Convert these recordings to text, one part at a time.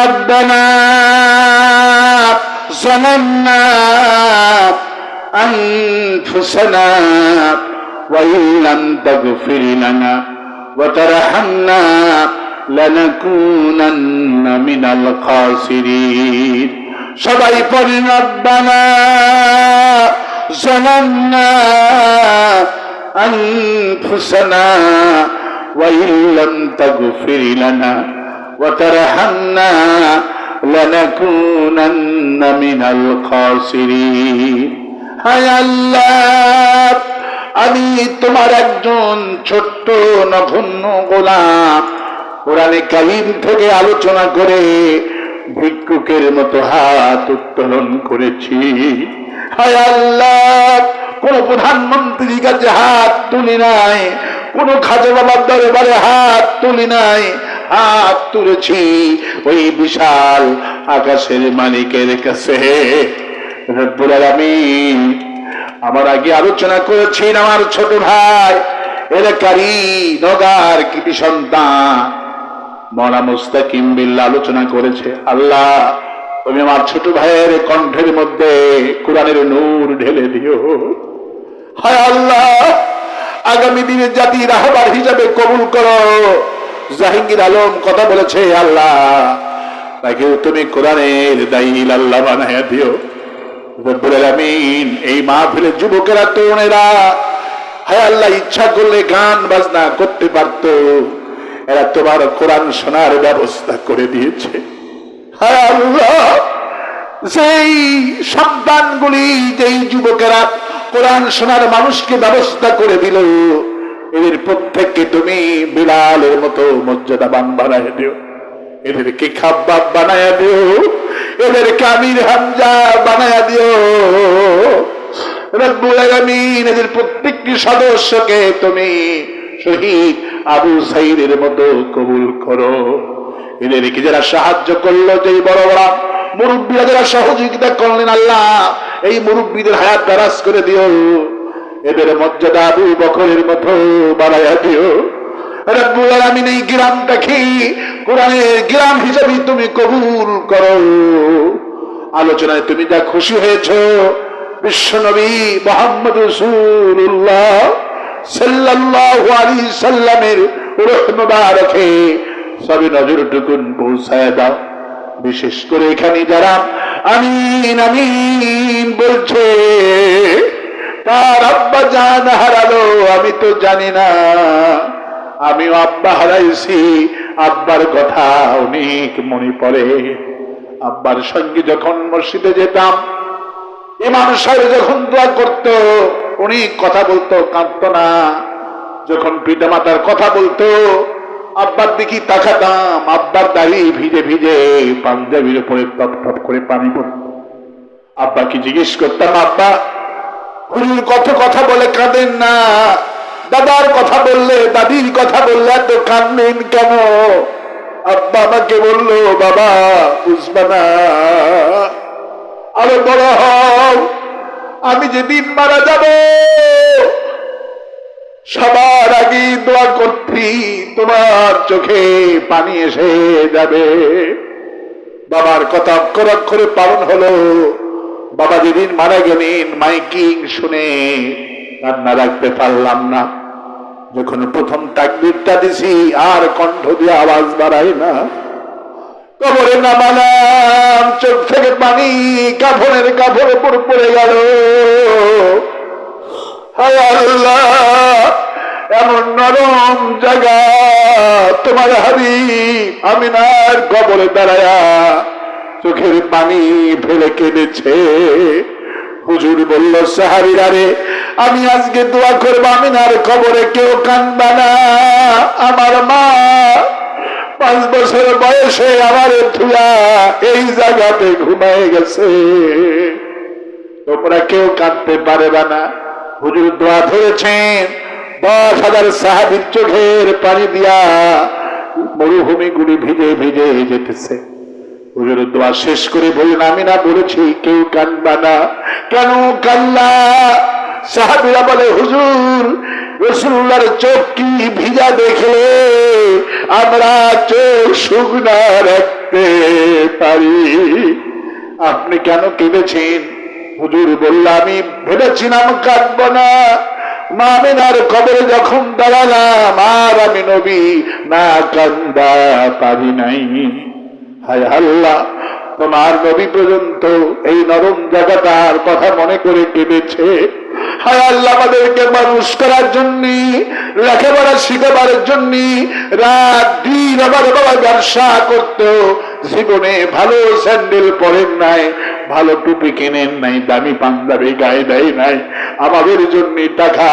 ربنا ظلمنا أنفسنا وإن لم تغفر لنا وترحمنا لنكونن من الخاسرين সবাই পড়ি রব্বানা ظلمنا أنفسنا وإن لم تغفر لنا وترحمنا لنكونن من الخاسرين হায় আল্লাহ আমি তোমার একজন ছোট্ট নভন্য গোলাম কোরআনে কালিম থেকে আলোচনা করে ভিক্ষুকের মতো হাত উত্তোলন করেছি হায় আল্লাহ কোন প্রধানমন্ত্রীর কাছে হাত তুলি নাই কোন খাজা বাবার দরবারে হাত তুলি নাই হাত তুলেছি ওই বিশাল আকাশের মালিকের কাছে। আলামিন, আমার আগে আলোচনা করেছেন আমার ছোট ভাই এলাকারই নগার কৃতি সন্তান। মনা মুস্তাকিম বিল্লা আলোচনা করেছে। আল্লাহ, তুমি আমার ছোট ভাইয়ের কণ্ঠের মধ্যে কোরআনের নূর ঢেলে দিও। হায় আল্লাহ, আগামী দিনে জাতির রাহবার হিসাবে কবুল করো। জাহাঙ্গীর আলম কথা বলেছে আল্লাহ। তাকে তুমি কোরআনের দায়ী আল্লাহ বানাইয়া দিও। আলামিন, এই মাহফিলের যুবকেরা, তরুণেরা হায় আল্লাহ, ইচ্ছা করলে গান বাজনা করতে পারত। এরা তোমার কোরআন শোনার ব্যবস্থা করে দিয়েছে। হায় আল্লাহ সেই সন্তানগুলি যেই যুবকেরা কোরআন শোনার মানুষকে ব্যবস্থা করে দিল এদের প্রত্যেককে তুমি বিড়ালের মতো মর্যাদাবান বানায় দিও। এদেরকে খাব্বাব বানায়া দিও। এদেরকে আমির হামজা বানায়া দিও। এদের প্রত্যেকটি সদস্যকে তুমি শহীদ আবু সাইদের মতো কবুল করো। এদেরকে যারা সাহায্য করল, যেই বড় বড় মুরব্বীরা যারা সহযোগিতা করলেন আল্লাহ, এই মুরব্বীদের হায়াত দারাজ করে দিও। এদের মর্যাদা আবু বকরের মতো বাড়াইয়া দিও। রব্বুল আলামিন এই গ্রামটাকে কোরআনের গ্রাম হিসেবে তুমি কবুল করো। আলোচনায় তুমি যা খুশি হয়েছ, বিশ্বনবী মোহাম্মদ রসুল্লাহ সাল্লাল্লাহু আলাইহি সাল্লামের রূহ মুবারকে সবই নজরটুকুন পৌঁছায় দাও। বিশেষ করে এখানে যারা আমিন আমিন বলছে তার আব্বা জান হারালো, আমি তো জানি না। আমিও আব্বা হারাইছি, আব্বার কথা অনেক মনে পড়ে। আব্বার সঙ্গে যখন মসজিদে যেতাম, ইমাম সাহেব যখন দোয়া করত, অনেক কথা বলতো, কাঁদতো না। যখন পিতা মাতার কথা বলতো, আব্বার দিকে তাকাতাম, আব্বার দাড়ি ভিজে ভিজে পাঞ্জাবির উপরে টপ টপ করে পানি পড়ত। আব্বাকে জিজ্ঞেস করতাম, আব্বা হুজুর কত কথা বলে কাঁদেন না। দাদার কথা বললে, দাদির কথা বললে এত কান্দেন কেন? আব্বা আমাকে বলল, বাবা, বুঝবা না। আরও বড় হও, আমি যেদিন মারা যাব, সবার আগে দোয়া করছি, তোমার চোখে পানি এসে যাবে। বাবার কথা অক্ষর অক্ষরে পালন হলো। বাবা যেদিন মারা গেলেন, মাইকিং শুনে রান্না রাখতে পারলাম না। যখন প্রথম তাকবিরটা দিছি, আর কণ্ঠ দিয়ে আওয়াজ বাড়াই না। কবরে নামালাম, চোখ থেকে পানি কাফনের কাপড়ে পড়ে পড়ে গেল আল্লাহ, এমন নরম জায়গা তোমার হাবি আমিনার কবরে দাঁড়ায়া চোখের পানি ফেলে কেঁদেছে। হুজুর বলল, সাহাবিরা রে, আমি আজকে দোয়া করব আমি আর কবরে কেউ কানবা না। আমার মা পাঁচ বছর বয়সে আমার থুয়া এই জায়গাতে ঘুমায় গেছে। তোমরা কেউ কাঁদতে পারবে না। হুজুর দোয়া ধরেছেন। দশ হাজার সাহাবির চোখের পানি দিয়া মরুভূমি গুলি ভিজে ভিজে যেতেছে। হুজুর দোয়া শেষ করে বললেন, আমি না বলেছি কেউ কানবা না। কেন কান্না সাহাবিরা বলে, হুজুর রসুল্লার চোখ কি ভিজা দেখলে আমরা চোখ শুকনা রাখতে পারি? আপনি কেন কেঁদেছেন? হুজুর বলল, আমি ভেবেছিলাম কাঁদব না। মা আমিনার কবরে যখন দাঁড়ালাম, আর আমি নবী না কান্দা পারি নাই। হায় আল্লাহ, তোমার নবী পর্যন্ত এই নরম জায়গাটার কথা মনে করে কেঁদেছে। হায় আল্লাহ, আমাদেরকে মানুষ করার জন্য, লেখাপড়া শিখাবার জন্য, রাত দিন বাবা ব্যবসা করতো। জীবনে ভালো স্যান্ডেল পরেন নাই, ভালো টুপি কেনেন নাই, দামি পাঞ্জাবি গায়ে দেয় নাই। আমাদের জন্য টাকা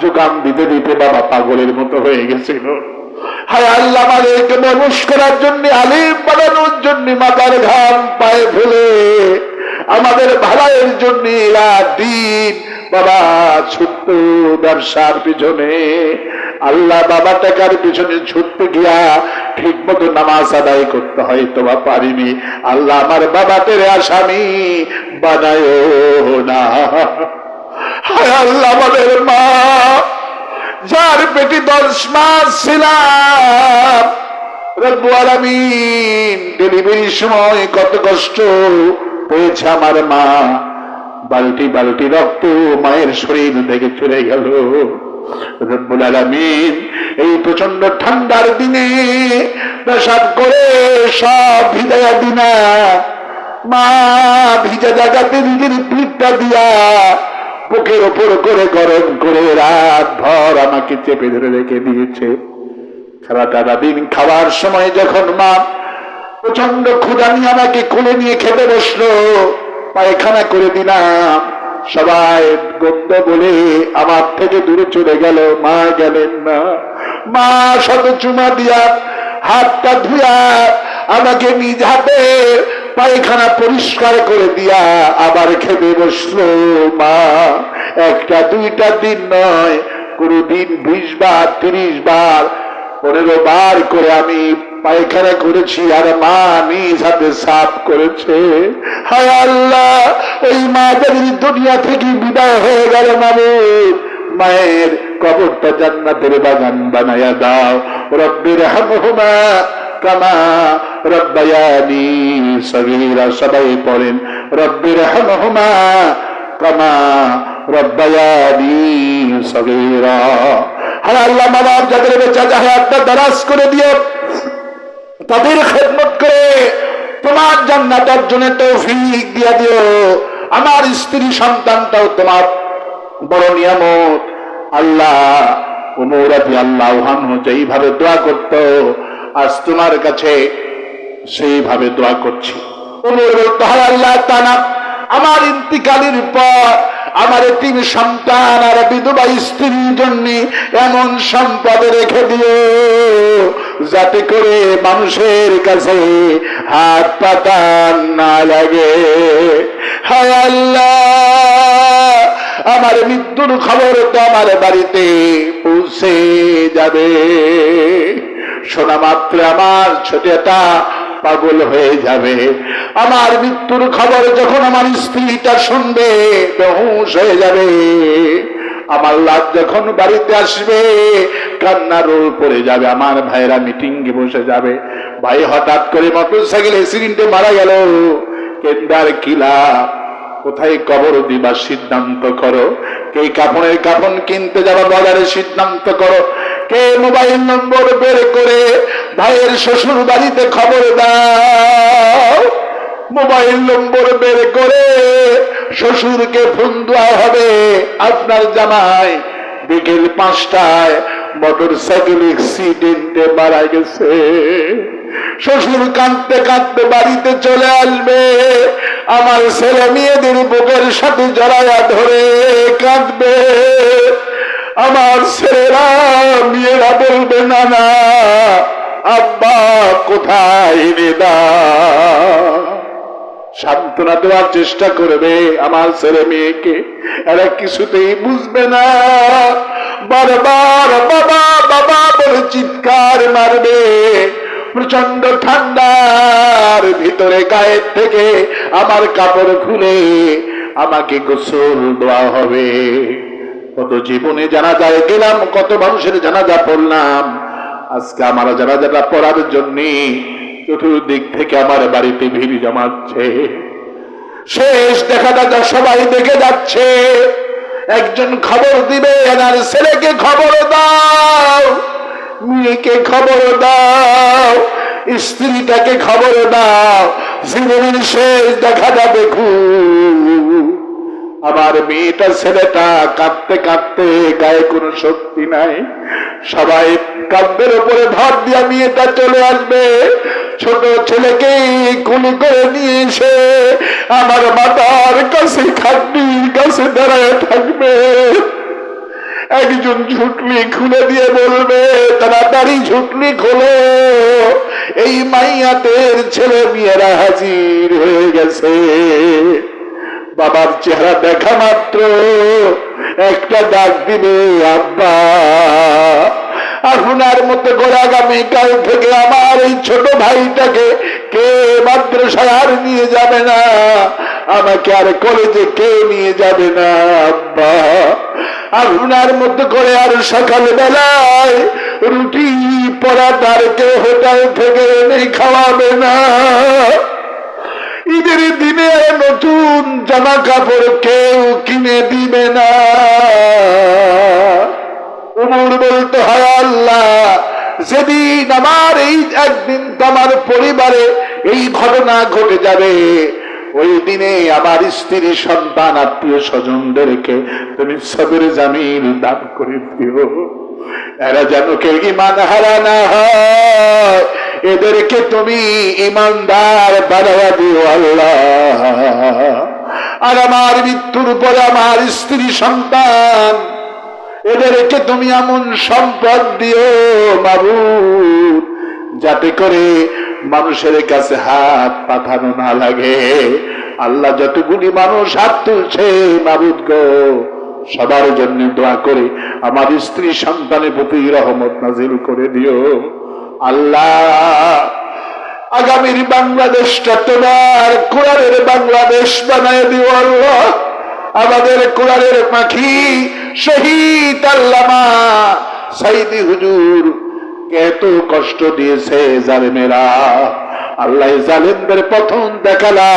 যোগান দিতে দিতে বাবা পাগলের মতো হয়ে গেছিল। হায় আল্লাহ আমাদেরকে মানুষ করার জন্য, আলিম বানানোর জন্য মাথার ঘাম পায়ে ফেলে। আমাদের ভালাইয়ের জন্য রাত দিন, বাবা ছোট্ট ব্যবসার পিছনে। আল্লাহ বাবা টাকার পিছনে ছুটতে গিয়া ঠিক মতো নামাজ আদায় করতে হয় তোমা পারিনি। আল্লাহ আমার বাবা তেরে আসামি বানায় না। হায় আল্লাহ আমাদের মা যার পেটি দশ মাস ছিলাম। রব্বুল ডেলিভারির সময় কত কষ্ট পেয়েছে আমার মা। বালতি বালতি রক্ত মায়ের শরীর থেকে চলে গেল। রব্বুল আলামিন, এই প্রচণ্ড ঠান্ডার দিনে পেশাব করে সব ভিজাইয়া দিনা। মা ভিজা জায়গাতে নিজের পিঠটা দিয়া বুকের ওপর করে গরম করে রাত ভর আমাকে চেপে ধরে রেখে দিয়েছে। সারাটা দিন খাওয়ার সময় যখন মা প্রচণ্ড নিয়ে আমাকে কোলে নিয়ে খেতে বসল, পায়খানা করে দিলাম। সবাই গন্ধ বলে আমার থেকে দূরে চলে গেল। মা গেলেন না। মা শত চুমা দিয়া হাতটা ধুয়া আমাকে নিজ হাতে পায়খানা পরিষ্কার করে দিয়া আবার খেতে বসল মা। একটা দুইটা দিন নয় কোনো দিন, বিশ বার, তিরিশ বার, পনেরো বার করে আমি পায়খানা করেছি আর মা নিজ হাতে সাফ করেছে। হায় আল্লাহ ওই মা যদি দুনিয়া থেকে বিদায় হয়ে গেল মালিক মায়ের কবরটা জান্নাতের বাগান বানায়া দাও। রব্বির হামহুমা সবাই পড়েন। রব্বির রব্বায়ানি হায় আল্লাহ যাদের বেচা দারাজ করে দিও। তাদের খেদমত করে তোমার জান্নাত অর্জনের তৌফিক দিয়া দিও। আমার স্ত্রী সন্তানটাও তোমার বড় নিয়ামত। আল্লাহ উমরাতি আল্লাহ যেইভাবে দোয়া করত আজ তোমার কাছে সেইভাবে দোয়া করছি। আমার ইন্তিকালের পর আমার তিন সন্তান আর বিধবা স্ত্রীর জন্য এমন সম্পদ রেখে দিও, যাতে করে মানুষের কাছে হাত পাতান না লাগে। আল্লাহ, আমার মৃত্যুর খবর তো আমার বাড়িতে পৌঁছে যাবে। শোনা মাত্র আমার ছোটটা পাগল হয়ে যাবে। আমার মৃত্যুর খবর যখন আমার স্ত্রীটা শুনবে, বেহুশ হয়ে যাবে। আমার লাভ যখন বাড়িতে আসবে কান্না রোল পড়ে যাবে। আমার ভাইরা মিটিং এ বসে যাবে। ভাই হঠাৎ করে মোটর সাইকেল অ্যাক্সিডেন্টে মারা গেল। কেন্দার কিলা, কোথায় কবর দিবার সিদ্ধান্ত করো? কে কাপড়ের কাপড় কিনতে যাবা বাজারে সিদ্ধান্ত করো? কে মোবাইল নম্বর বের করে ভাইয়ের শ্বশুর বাড়িতে খবর দাও? মোবাইল নম্বর বের করে শ্বশুরকে ফোন দেওয়া হবে আপনার জামাই। বিকেল পাঁচটায় মোটর সাইকেল অ্যাক্সিডেন্টে মারা গেছে। শ্বশুর কাঁদতে কাঁদতে বাড়িতে চলে আসবে। আমার ছেলে মেয়েদের বুকের সাথে জড়াইয়া ধরে কাঁদবে। আমার ছেলেরা মেয়েরা বলবে, না না, আব্বা কোথায় নেদা সান্ত্বনা দেওয়ার চেষ্টা করবে আমার ছেলে মেয়েকে। এরা কিছুতেই বুঝবে না। বারবার বাবা বাবা বলে চিৎকার মারবে। প্রচণ্ড ঠান্ডার ভিতরে গায়ের থেকে আমার কাপড় খুলে আমাকে গোসল দেওয়া হবে। কত জীবনে জানা যায়, গেলাম, কত মানুষের জানাজা পড়লাম। আজকে আমার জানাজাটা পড়ার জন্য চতুর্দিক থেকে আমার বাড়িতে ভিড় জমাচ্ছে। শেষ দেখা দাদা সবাই দেখে যাচ্ছে, একজন খবর দিবে, এনার ছেলেকে খবর দাও, মেয়েকে খবর দাও, স্ত্রীটাকে খবর দাও, জীবনের শেষ দেখা যাবে খুব আমার মেয়েটা ছেলেটা কাঁদতে কাঁদতে গায়ে কোনো শক্তি নাই। সবাই কাঁদের উপরে ভর দিয়া মেয়েটা চলে আসবে। ছোট ছেলেকে কুলি করে নিয়ে এসে আমার মাতার কাছে খাটনির কাছে দাঁড়ায় থাকবে। একজন ঝুটলি খুলে দিয়ে বলবে, তাড়াতাড়ি ঝুটলি খোলো। এই মাইয়াতের ছেলে মেয়েরা হাজির হয়ে গেছে। বাবার চেহারা দেখা মাত্র। একটা ডাক দিবে, আব্বা, আপনার মতো করে আগামীকাল থেকে আমার এই ছোট ভাইটাকে কে মাদ্রাসায় আর নিয়ে যাবে না? আমাকে আর কলেজে কে নিয়ে যাবে না, আব্বা? আপনার মতো করে আর সকাল বেলায় রুটি, পরাটার কে হোটেল থেকে এনে খাওয়াবে না। ঈদের দিনে নতুন জামা কাপড় কেউ কিনে দিবে না। উমর বলতে, হয় আল্লাহ, যেদিন আমার এই একদিন তোমার পরিবারে এই ঘটনা ঘটে যাবে, ওই দিনে আমার স্ত্রী, সন্তান, আত্মীয় স্বজনদেরকে তুমি সবের জামিন দান করে দিও। এরা যেন কেউ ইমান হারা না হয়। এদেরকে তুমি ইমানদার বাড়াইয়া দিও আল্লাহ। আর আমার মৃত্যুর পরে আমার স্ত্রী সন্তান, এদেরকে তুমি এমন সম্পদ দিও বাবু যাতে করে মানুষের কাছে হাত পাঠানো না লাগে। আল্লাহ যতগুলি মানুষ হাত তুলছে মাবুদ গো, সবার জন্য দোয়া করে আমার স্ত্রী সন্তানের প্রতি রহমত নাজিল করে দিও। আল্লাহ, আগামীর বাংলাদেশটা তোমার কোরআনের বাংলাদেশ বানায় দিও আল্লাহ। আমাদের কোরআনের পাখি শহীদ আল্লামা সাইদি হুজুর এত কষ্ট দিয়েছে জালেমেরা। আল্লাহ জালেমদের প্রথম দেখালা,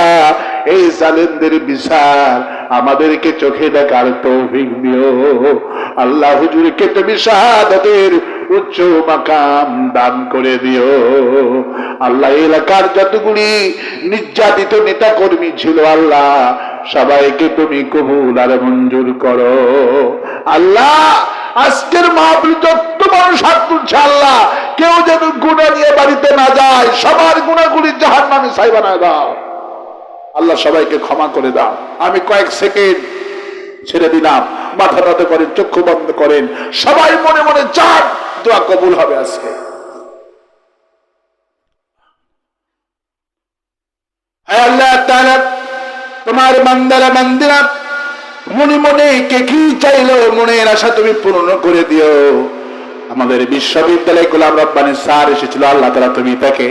এই জালেমদের বিচার আমাদেরকে চোখে দেখার তৌফিক দিও। আল্লাহ হুজুরকে তুমি শাহাদাতের উচ্চ মাকাম দান করে দিও। আল্লাহ এলাকার যতগুলি নির্যাতিত নেতা কর্মী ছিল, আল্লাহ সবাইকে তুমি কবুল আর মঞ্জুর করো। আল্লাহ আজকের মাহফিল যত মানুষ হাত তুলছে, আল্লাহ কেউ যেন গুণা নিয়ে বাড়িতে না যায়, সবার গুণাগুলি জাহান নামে সাই বানায় দাও। আল্লাহ সবাইকে ক্ষমা করে দাও। আমি কয়েক সেকেন্ড ছেড়ে দিলাম। মাথা নত করেন, চক্ষু বন্ধ করেন। সবাই মনে মনে দোয়া কবুল হবে আজকে। তোমার বান্দারা, বান্দিরা, মনে মনে কে কি চাইলো মনের আশা তুমি পূর্ণ করে দিও। আমাদের বিশ্ববিদ্যালয় গোলাম রব্বানি স্যার এসেছিল, আল্লাহ তালা তুমি তাকে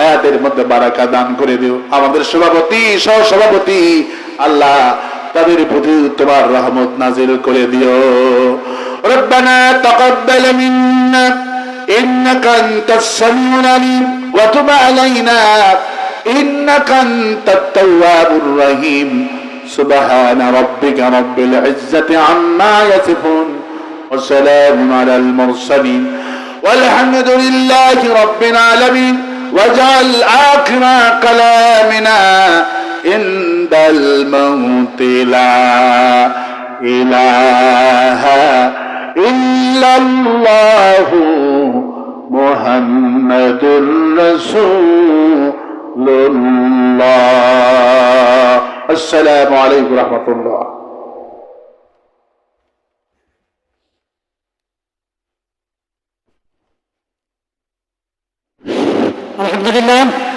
আয়াতের মধ্যে বারাকা দান করে দিও। আমাদের সভাপতি সহ সভাপতি আল্লাহ তাদের প্রতি তোমার রহমত নাজিল করে দিও। ربنا تقبل منا إنك أنت السميع العليم وتب علينا إنك أنت التواب الرحيم سبحان ربك رب العزة عما يصفون وسلام على المرسلين والحمد لله رب العالمين واجعل آخر كلامنا عند الموت لا إله إلا الله محمد رسول الله. السلام عليكم ورحمة الله. الحمد لله.